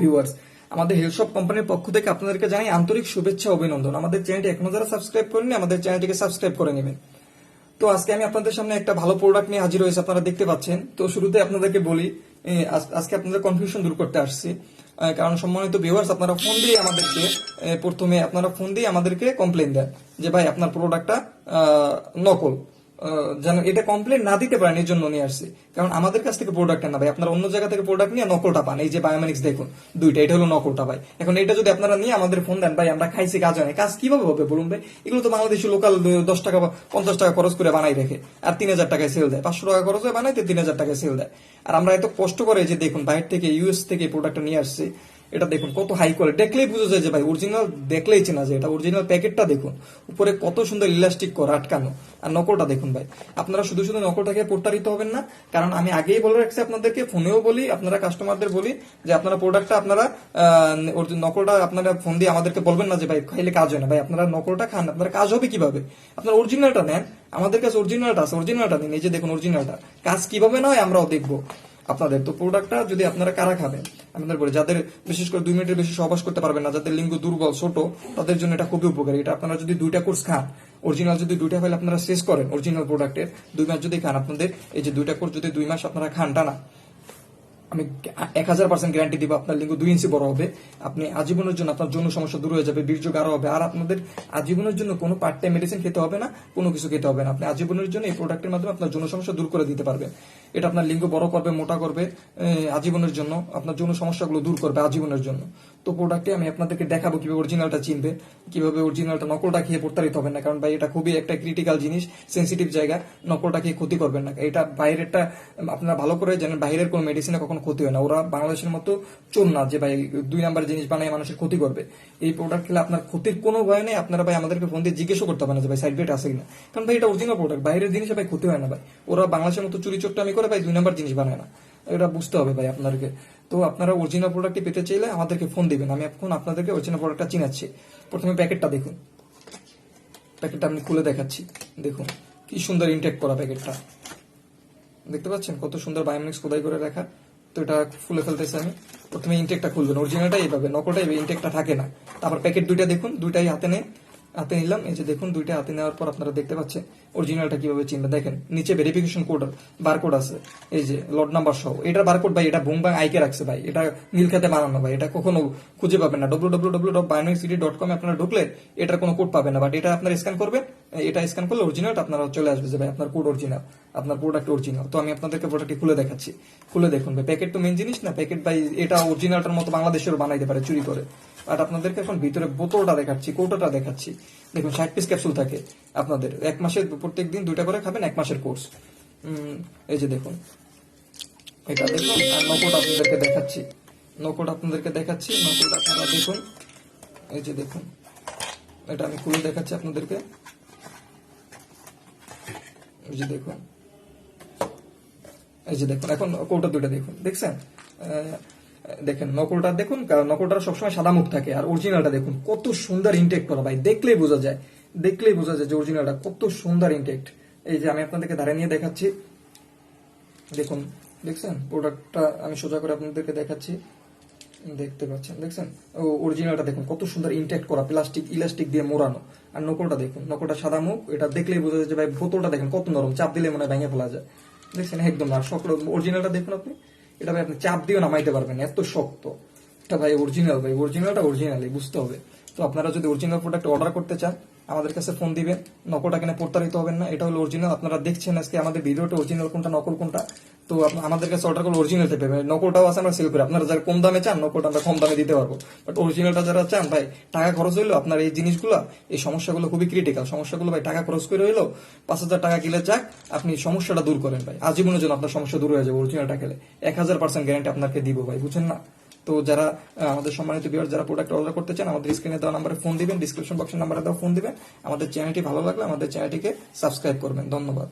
Viewers আমাদের হেলশপ কোম্পানির পক্ষ থেকে আপনাদেরকে জানাই আন্তরিক শুভেচ্ছা, অভিনন্দন। আমাদের চ্যানেলটি এখনও যারা সাবস্ক্রাইব করেনি আমাদের চ্যানেলটিকে সাবস্ক্রাইব করে নেবেন। তো আজকে আমি আপনাদের সামনে একটা ভালো প্রোডাক্ট নিয়ে হাজির হয়েছে, আপনারা দেখতে পাচ্ছেন। তো শুরুতে আপনাদেরকে বলি আজকে আপনাদের কনফিউশন দূর করতে আসছি। কারণ সম্মানিত ভিউয়ার্স আপনারা ফোন দিয়ে আমাদেরকে প্রথমে আপনারা ফোন দিয়ে আমাদেরকে কমপ্লেন দেন যে, ভাই, আপনার প্রোডাক্টটা নকল। যেন এটা কমপ্লেন না দিতে পারেন এই জন্য নিয়ে আসছি। কারণ আমাদের কাছ থেকে প্রোডাক্ট না ভাই। আপনারা অন্য জায়গা থেকে প্রোডাক্ট নিয়ে নকলটা পান। এই যে বায়োমেনিক্স দেখুন, দুইটা, এটা হলো নকলটা ভাই। এখন এটা যদি আপনারা নিয়ে আমাদের ফোন দেন, ভাই, আমরা খাইছি, কাজ হয় কাজ কীভাবে হবে বলুন ভাই? এগুলো তো বাংলাদেশি লোকাল দশ টাকা পঞ্চাশ টাকা খরচ করে বানাই রেখে। আর তিন হাজার টাকায় সেল দেয়। পাঁচশো টাকা খরচ হয়, বানাইতে তিন হাজার টাকায় সেল দেয়। আর আমরা এত কষ্ট করে যে দেখুন, বাইরে থেকে ইউএস থেকে প্রোডাক্টটা নিয়ে আসছি। এটা দেখুন, কত হাই কোয়ালিটি দেখলেই বুঝা যায় যে ভাই অরিজিনাল দেখলেই চেনা যায়। এটা অরিজিনাল প্যাকেটটা দেখুন, উপরে কত সুন্দর ইলাস্টিক করা আটকানো। আর নকলটা দেখুন ভাই, আপনারা শুধু শুধু নকলটাকে প্রতারিত হবেন না, কারণ আমি আগেই বলে রাখছি আপনাদেরকে, ফোনেও বলি, আপনারা কাস্টমারদের বলি, যে আপনারা প্রোডাক্টটা আপনারা নকলটা আপনারা ফোন দিয়ে আমাদেরকে বলবেন না যে ভাই, খাইলে কাজ হয় না। ভাই, আপনারা নকলটা খান, আপনারা কাজ হবে কীভাবে? আপনারা অরিজিনালটা নেন, আমাদের কাছে অরিজিনালটা আছে অরিজিনালটা নিন এই যে দেখুন অরিজিনালটা কাজ কীভাবে নয় আমরাও দেখব। আপনাদের। তো প্রোডাক্টটা যদি আপনারা কারা খাবেন? আপনাদের বলি যাদের বিশেষ করে দুই মিনিটের বেশি সহবাস করতে পারবেন না, যাদের লিঙ্গ দুর্বল, ছোট, তাদের জন্য এটা খুবই উপকারী। এটা আপনারা যদি দুইটা কোর্স খান অরিজিনাল যদি দুইটা ফাইল আপনারা শেষ করেন অরিজিনাল প্রোডাক্টের দুই মাস যদি খান, আপনাদের এই যে দুইটা কোর্স যদি দুই মাস আপনারা খান, টানা আমি এক হাজার পার্সেন্ট গ্যারান্টি দিব, আপনার লিঙ্গ দুই ইঞ্চি বড় হবে। আপনি আজীবনের জন্য আপনার যৌন সমস্যা দূর হয়ে যাবে, বীর্য গাঢ় হবে। আর আপনাদের আজীবনের জন্য কোনো পার্ট টাইম মেডিসিন খেতে হবে না, কোনো কিছু খেতে হবে না। আপনি আজীবনের জন্য এই প্রোডাক্টের মাধ্যমে আপনার যৌন সমস্যা দূর করে দিতে পারবেন। এটা আপনার লিঙ্গ বড় করবে, মোটা করবে আজীবনের জন্য। আপনার যৌন সমস্যাগুলো দূর করবে আজীবনের জন্য। তো প্রোডাক্টে আমি আপনাদেরকে দেখাবো কীভাবে অরিজিনালটা চিনবে, কীভাবে অরিজিনালটা নকলটা খেয়ে প্রতারিত হবেন না, কারণ ভাই এটা খুবই একটা ক্রিটিক্যাল জিনিস সেন্সিটিভ জায়গা, নকলটা খেয়ে ক্ষতি করবেন না। এটা বাইরেরটা, আপনারা ভালো করে জানেন, বাইরের কোনো মেডিসিনে কখনো ক্ষতি হয় না। ওরা বাংলাদেশের মতো চোর না যে ভাই দুই নাম্বার জিনিস বানায় মানুষের ক্ষতি করবে। এই প্রোডাক্ট খেলে আপনার ক্ষতির কোনো ভয় নেই, আপনারা ভাই আমাদেরকে ফোন দিয়ে জিজ্ঞেসও করতে পারেন যে ভাই সাইড বেট আছে কিনা। কারণ ভাই এটা অরিজিনাল প্রোডাক্ট বাইরের জিনিসে ভাই ক্ষতি হয় না ভাই। ওরা বাংলাদেশের মতো চুরি চোরটা আমি করে ভাই দুই নাম্বার জিনিস বানায় না। এটা বুঝতে হবে ভাই আপনাদেরকে। তো আপনারা অরিজিনাল প্রোডাক্টটি পেতে চাইলে আমাদেরকে ফোন দিবেন। আমি এখন আপনাদেরকে অরিজিনাল প্রোডাক্টটা চিনাচ্ছি। প্রথমে প্যাকেটটা দেখুন। প্যাকেটটা আমি খুলে দেখাচ্ছি। দেখুন, কি সুন্দর ইনটেক করা প্যাকেটটা দেখতে পাচ্ছেন? কত সুন্দর বায়োমিক্স খোদাই করে রাখা তো এটা খুলে ফেলতেছি আমি। প্রথমে ইনটেকটা খুলবেন। অরিজিনালটা এইভাবে নকলটা ইনটেকটা থাকে না। তারপর প্যাকেট দুইটা দেখুন। দুইটাই হাতে নেই হাতে নিলাম। এই যে দেখুন, দুইটা হাতে নেওয়ার পর আপনারা দেখতে পাচ্ছেন অরিজিনালটা কীভাবে চিনবে। দেখেন, নিচে ভেরিফিকেশন কোড বারকোড আছে। এই যে লট নাম্বার সহ। এটার বারকোড ভাই, এটা বুং বাং আইকে রাখছে ভাই। এটা নীল খাতে বানানো ভাই। এটা কখনো খুঁজে পাবেন না। ডব্লিউ ডব্লিউ ডব্লিউ ডট বায়োনিক্সিটি ডট কমে আপনারা ঢুকলে এটার কোনো কোড পাবেন না। বাট এটা আপনারা স্ক্যান করবেন। এটা স্ক্যান করলে অরিজিনালটা আপনারা চলে আসবে যে ভাই, আপনার কোড অরিজিনাল আপনার প্রোডাক্ট অরিজিনাল তো আমি আপনাদেরকে প্রোডাক্টটি খুলে দেখাচ্ছি। খুলে দেখুন ভাই প্যাকেট তো মেন জিনিস না? প্যাকেট ভাই, এটা অরিজিনালটার মতো বাংলাদেশেরও বানাইতে পারে চুরি করে। আর আপনাদেরকে এখন ভিতরে বোতলটা দেখাচ্ছি, কৌটোটা দেখাচ্ছি। দেখুন ষাট পিস ক্যাপসুল থাকে আপনাদের। এক মাসের প্রত্যেক দিন দুইটা করে খাবেন, এক মাসের কোর্স এই যে দেখুন। এটা দেখুন, আর নকলটা আপনাদেরকে দেখাচ্ছি। নকলটা আপনাদেরকে দেখাচ্ছি নকলটা আপনারা দেখুন। এই যে দেখুন, এটা আমি খুলে দেখাচ্ছি আপনাদেরকে। এই যে দেখুন। এই যে দেখুন, এখন কৌটা দুইটা দেখুন। দেখছেন? দেখেন, নকলটা দেখুন নকলটা সবসময় সাদা মুখ থাকে, আর অরিজিনালটা দেখুন, কত সুন্দর ইনটেক্ট করা, ভাই, দেখলেই বোঝা যায়, দেখলেই বোঝা যায় যে অরিজিনালটা কত সুন্দর ইনটেক্ট এই যে আমি আপনাদেরকে ধারে নিয়ে দেখাচ্ছি, দেখুন, দেখছেন? প্রোডাক্টটা আমি সোজা করে আপনাদেরকে দেখাচ্ছি। দেখতে পাচ্ছেন, দেখছেন? ও অরিজিনালটা দেখুন, কত সুন্দর ইনটেক্ট করা প্লাস্টিক ইলাস্টিক দিয়ে মোড়ানো। আর নকলটা দেখুন, নকলটা সাদা মুখ, এটা দেখলেই বোঝা যায় যে, ভাই, বোতলটা দেখেন, কত নরম, চাপ দিলে মনে হয় ভেঙে ফেলা যায়। দেখছেন? একদম, আর শক্ত অরিজিনালটা দেখুন আপনি। এটা ভাই আপনি চাপ দিয়েও নামাইতে পারবেন, এত শক্ত। এটা ভাই অরিজিনাল ভাই অরিজিনালটা অরিজিনালই বুঝতে হবে। তো আপনারা যদি অরিজিনাল প্রোডাক্ট অর্ডার করতে চান, আমাদের কাছে ফোন দিবেন। নকলটা কিনে প্রতারিত হবেন না, এটা হলো অরিজিনাল আপনারা দেখছেন আজকে আমাদের ভিডিওটা অরিজিনাল কোনটা, নকল কোনটা। তো আমাদের কাছে অর্ডার করলে অরিজিনালটা পাবেন নকলটাও আছে, আমরা সেল করি। আপনারা যারা কম দামে চান, নকলটা আমরা কম দামে দিতে পারব। বাট অরিজিনালটা যারা চান, ভাই, টাকা খরচ হইল, আপনার এই জিনিসগুলো, এই সমস্যাগুলো খুবই ক্রিটিক্যাল সমস্যাগুলো, ভাই, টাকা খরচ করে হইল, পাঁচ হাজার টাকা কিলে যাক, আপনি সমস্যাটা দূর করেন, ভাই। আজীবনের জন্য আপনার সমস্যা দূর হয়ে যাবে অরিজিনালটা খেলে এক হাজার পার্সেন্ট গ্যারান্টি আপনাকে দিব, ভাই বুঝছেন না? তো যারা আমাদের সম্মানিত বিয়ার যারা প্রোডাক্ট অর্ডার করতে চান, আমাদের স্ক্রিনে দেওয়া নাম্বারে ফোন দিবেন ডিসক্রিপশন বক্সের নাম্বারে দেওয়া ফোন দিবেন। আমাদের চ্যানেলটি ভালো লাগলে আমাদের চ্যানেলটিকে সাবস্ক্রাইব করবেন। ধন্যবাদ।